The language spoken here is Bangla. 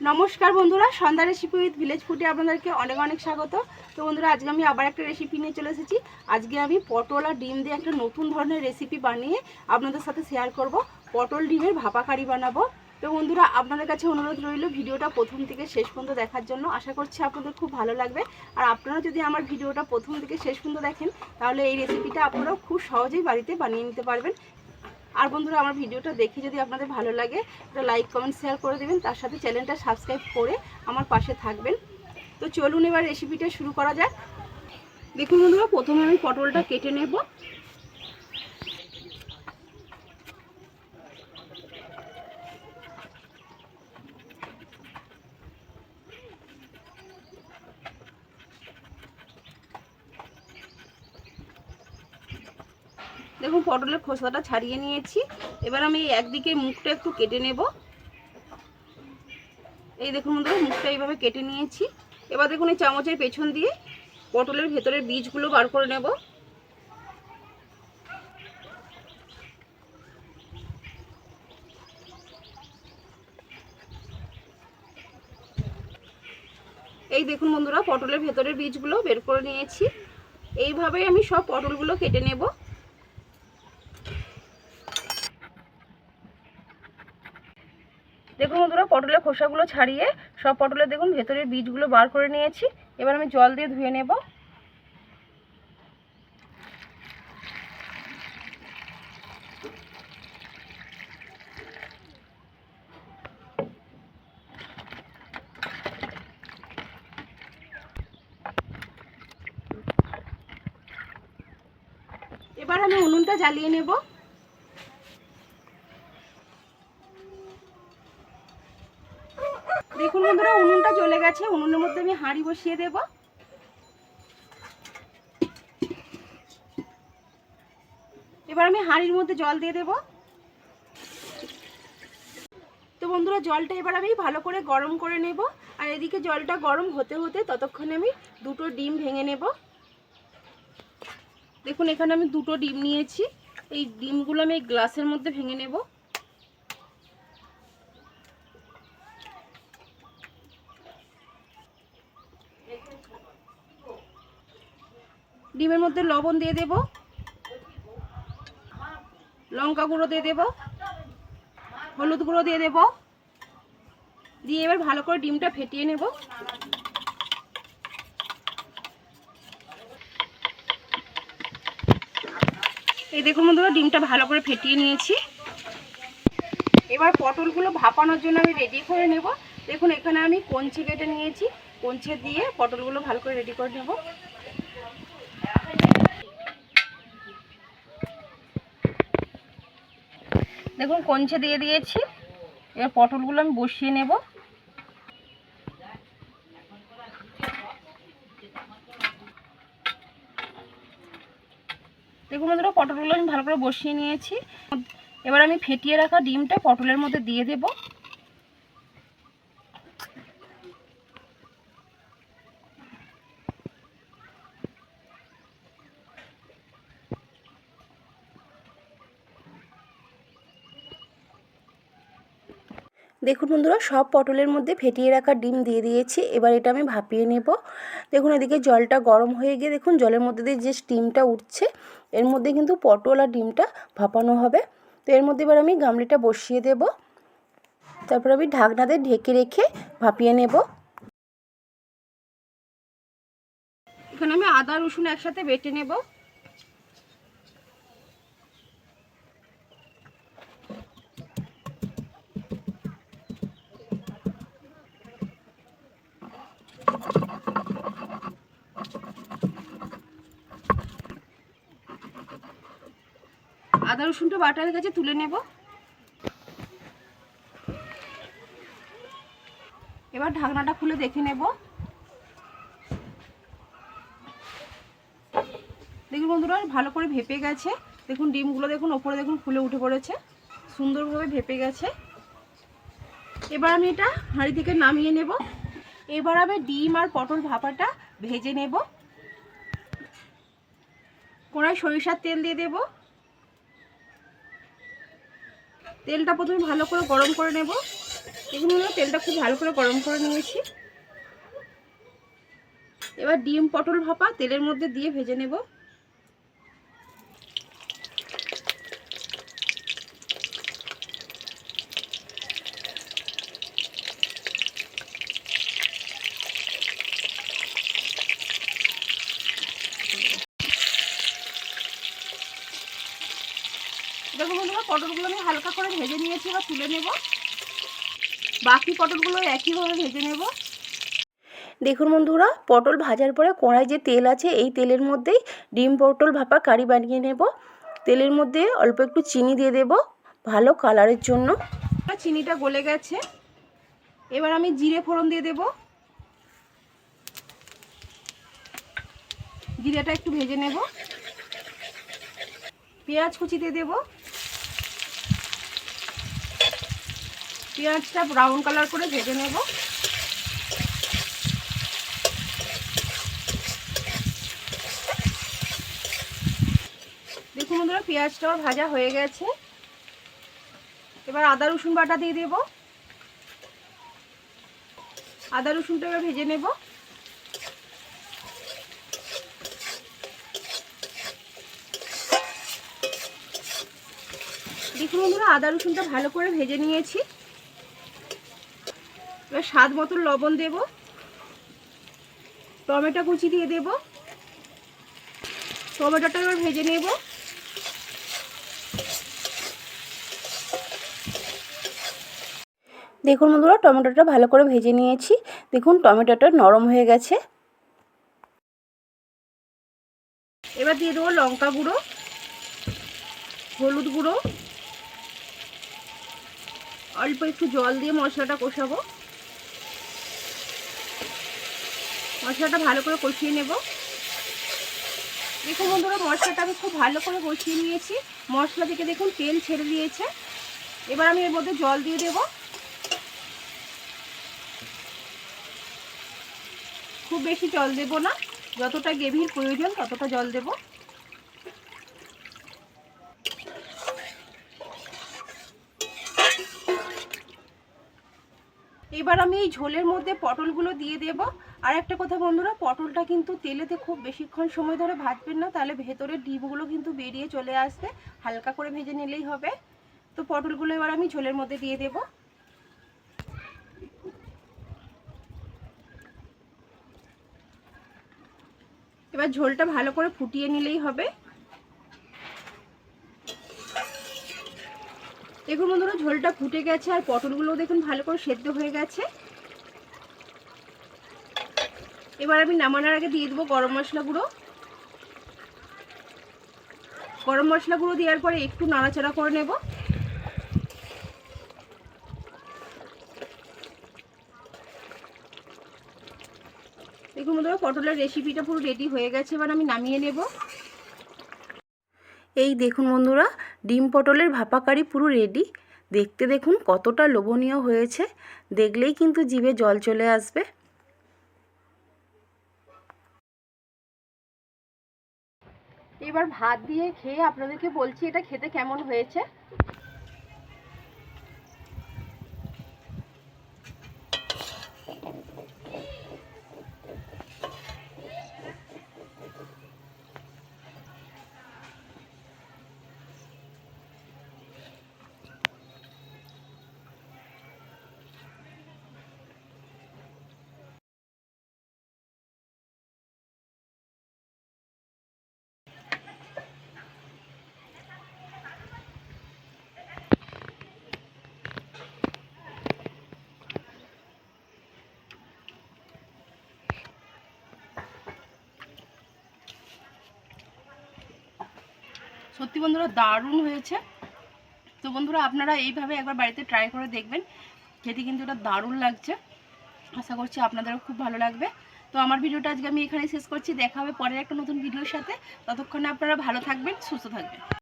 নমস্কার বন্ধুরা, সন্ধ্যা রেসিপি উইথ ভিলেজ ফুটে আপনাদেরকে অনেক অনেক স্বাগত। তো বন্ধুরা, আজকে আমি আবার একটা রেসিপি নিয়ে চলে এসেছি। আজকে আমি পটল আর ডিম দিয়ে একটা নতুন ধরনের রেসিপি বানিয়ে আপনাদের সাথে শেয়ার করব। পটল ডিমের ভাপা কারি বানাবো। তো বন্ধুরা, আপনাদের কাছে অনুরোধ রইল ভিডিওটা প্রথম থেকে শেষ পর্যন্ত দেখার জন্য। আশা করছি আপনাদের খুব ভালো লাগবে। আর আপনারা যদি আমার ভিডিওটা প্রথম থেকে শেষ পর্যন্ত দেখেন, তাহলে এই রেসিপিটা আপনারাও খুব সহজেই বাড়িতে বানিয়ে নিতে পারবেন। আর বন্ধুরা, আমার ভিডিওটা দেখে যদি আপনাদের ভালো লাগে, একটা লাইক কমেন্ট শেয়ার করে দেবেন। তার সাথে চ্যানেলটা সাবস্ক্রাইব করে আমার পাশে থাকবেন। তো চলুন এবার রেসিপিটা শুরু করা যাক। দেখুন বন্ধুরা, প্রথমে আমি পটলটা কেটে নেব। দেখুন পটলের খোসাটা ছাড়িয়ে নিয়েছি। এবার আমি একদিকে মুখটা একটু কেটে নেব। এই দেখুন বন্ধুরা, মুখটা এইভাবে কেটে নিয়েছি। এবার দেখুন এই চামচের পেছন দিয়ে পটলের ভেতরের বীজগুলো বার করে নেব। এই দেখুন বন্ধুরা, পটলের ভেতরের বীজগুলো বের করে নিয়েছি। এইভাবেই আমি সব পটলগুলো কেটে নেব দেখুন বন্ধুরা পটলের খোসাগুলো ছাড়িয়ে সব পটলের দেখুন ভেতরের বীজগুলো বার করে নিয়েছি। এবার আমি জল দিয়ে ধুয়ে নেব। এবার আমি উনুনটা জ্বালিয়ে নেব। বন্ধুরা উনুনটা চলে গেছে, উনুনের মধ্যে আমি হাঁড়ি বসিয়ে দেব। এবার আমি হাঁড়ির মধ্যে জল দিয়ে দেব। তো বন্ধুরা, জলটা এবার আমি ভালো করে গরম করে নেব। আর এদিকে জলটা গরম হতে হতে ততক্ষণে আমি দুটো ডিম ভেঙে নেব। দেখুন, এখানে আমি দুটো ডিম নিয়েছি। এই ডিমগুলো আমি গ্লাসের মধ্যে ভেঙে নেব। ডিমের মধ্যে লবণ দিয়ে দেব। লঙ্কা গুঁড়ো দিয়ে দেব। হলুদ গুঁড়ো দিয়ে দেব। দিয়ে এবার ভালো করে ডিমটা ফেটিয়ে নেব। এই দেখুন বন্ধুরা, ডিমটা ভালো করে ফেটিয়ে নিয়েছি। এবার পটলগুলো ভাপানোর জন্য আমি রেডি করে নেব। দেখুন, এখানে আমি কঞ্চি কেটে নিয়েছি। কঞ্চে দিয়ে পটলগুলো ভালো করে রেডি করে নেব। দেখুন, কঞ্চে দিয়ে দিয়েছি। এবার পটলগুলো আমি বসিয়ে নেব। দেখুন বন্ধুরা, পটলগুলো আমি ভালো করে বসিয়ে নিয়েছি। এবার আমি ফেটিয়ে রাখা ডিমটা পটলের মধ্যে দিয়ে দেব। দেখুন বন্ধুরা, সব পটলের মধ্যে ফেটিয়ে রাখা ডিম দিয়ে দিয়েছি। এবার এটা আমি ভাপিয়ে নেব। দেখুন, এদিকে জলটা গরম হয়ে গিয়ে দেখুন, জলের মধ্যে দিয়ে যে স্টিমটা উঠছে, এর মধ্যে কিন্তু পটল আর ডিমটা ভাপানো হবে। তো এর মধ্যে এবার আমি গামলিটা বসিয়ে দেব। তারপর আমি ঢাকনাতে ঢেকে রেখে ভাপিয়ে নেব। এখানে আমি আদা রসুন একসাথে বেটে নেব। আদা, রসুনটা বাটার কাছে তুলে নেব। এবার ঢাকনাটা খুলে দেখে নেব। দেখুন বন্ধুরা, ভালো করে ভেপে গেছে। দেখুন, ডিমগুলো দেখুন, ওপরে দেখুন ফুলে উঠে পড়েছে। সুন্দরভাবে ভেপে গেছে। এবার আমি এটা হাঁড়ি থেকে নামিয়ে নেব। এবার আমি ডিম আর পটল ভাপাটা ভেজে নেব। কড়াই সরিষার তেল দিয়ে দেবো। তেলটা প্রথমে ভালো করে গরম করে নেব। হলো তেলটা খুব ভালো করে গরম করে নিয়েছি। এবার ডিম পটল ভাপা তেলের মধ্যে দিয়ে ভেজে নেব। দেখো পটলগুলো আমি হালকা করে ভেজে নিয়েছি এবার তুলে নেব। বাকি পটলগুলো একইভাবে ভেজে নেব। দেখুন বন্ধুরা পটল ভাজার পরে কড়াই যে তেল আছে এই তেলের মধ্যেই ডিম পটল ভাপা কারি বানিয়ে নেব। তেলের মধ্যে অল্প একটু চিনি দিয়ে দেব ভালো কালারের জন্য। চিনিটা গলে গেছে। এবার আমি জিরে ফোড়ন দিয়ে দেব। জিরেটা একটু ভেজে নেব। পেঁয়াজ কুচি দিয়ে দেব। পেঁয়াজটা ব্রাউন কালার করে ভেজে নেব। দেখুন বন্ধুরা, পেঁয়াজটাও ভাজা হয়ে গেছে। এবার আদা, রসুন বাটা দিয়ে দেব। আদা, রসুনটা এবার ভেজে নেব। দেখুন বন্ধুরা, আদা, রসুনটা ভালো করে ভেজে নিয়েছি। এবার স্বাদ মতন লবণ দেব। টমেটো কুচি দিয়ে দেব। টমেটোটা এবার ভেজে নেব। দেখুন বন্ধুরা, টমেটোটা ভালো করে ভেজে নিয়েছি। দেখুন, টমেটোটা নরম হয়ে গেছে। এবার দিয়ে দেবো লঙ্কা গুঁড়ো, হলুদ গুঁড়ো। অল্প একটু জল দিয়ে মশলাটা কষাবো। মশলাটা ভালো করে কষিয়ে নেব। দেখুন বন্ধুরা, মশলাটা আমি খুব ভালো করে কষিয়ে নিয়েছি। মশলা থেকে দেখুন তেল ছেড়ে দিয়েছে। এবার আমি এর মধ্যে জল দিয়ে দেব। খুব বেশি জল দেব না। যতটা গেভির প্রয়োজন ততটা জল দেবো। এবার আমি এই ঝোলের মধ্যে পটলগুলো দিয়ে দেব। আর একটা কথা বন্ধুরা, পটলটা কিন্তু তেলেতে খুব বেশিক্ষণ সময় ধরে ভাজবেন না, তাহলে ভেতরের ডিমগুলো কিন্তু বেরিয়ে চলে আসবে। হালকা করে ভেজে নিলেই হবে। তো পটলগুলো এবার আমি ঝোলের মধ্যে দিয়ে দেব। এবার ঝোলটা ভালো করে ফুটিয়ে নিলেই হবে। দেখুন বন্ধুরা, ঝোলটা ফুটে গেছে আর পটলগুলো দেখুন ভালো করে সেদ্ধ হয়ে গেছে। এবার আমি নামানোর আগে দিয়ে দেবো গরম মশলা গুঁড়ো। গরম মশলা গুঁড়ো দেওয়ার পরে একটু নাড়াচাড়া করে নেব। দেখুন বন্ধুরা, পটলের রেসিপিটা পুরো রেডি হয়ে গেছে, এবার আমি নামিয়ে নেব। এই দেখুন বন্ধুরা ডিম পটলের ভাপা কারি পুরো রেডি দেখতে দেখুন কতটা লোভনীয় হয়েছে। দেখলেই কিন্তু জিভে জল চলে আসবে। এবার ভাত দিয়ে খেয়ে আপনাদেরকে বলছি, এটা খেতে কেমন হয়েছে? সত্যি বন্ধুরা দারুণ হয়েছে। তো বন্ধুরা আপনারা এইভাবে একবার বাড়িতে ট্রাই করে দেখবেন। খেতে কিন্তু এটা দারুণ লাগছে। আশা করছি আপনাদেরও খুব ভালো লাগবে। তো আমার ভিডিওটা আজকে আমি এখানে শেষ করছি। দেখা হবে পরের একটা নতুন ভিডিওর সাথে। ততক্ষণে আপনারা ভালো থাকবেন, সুস্থ থাকবেন।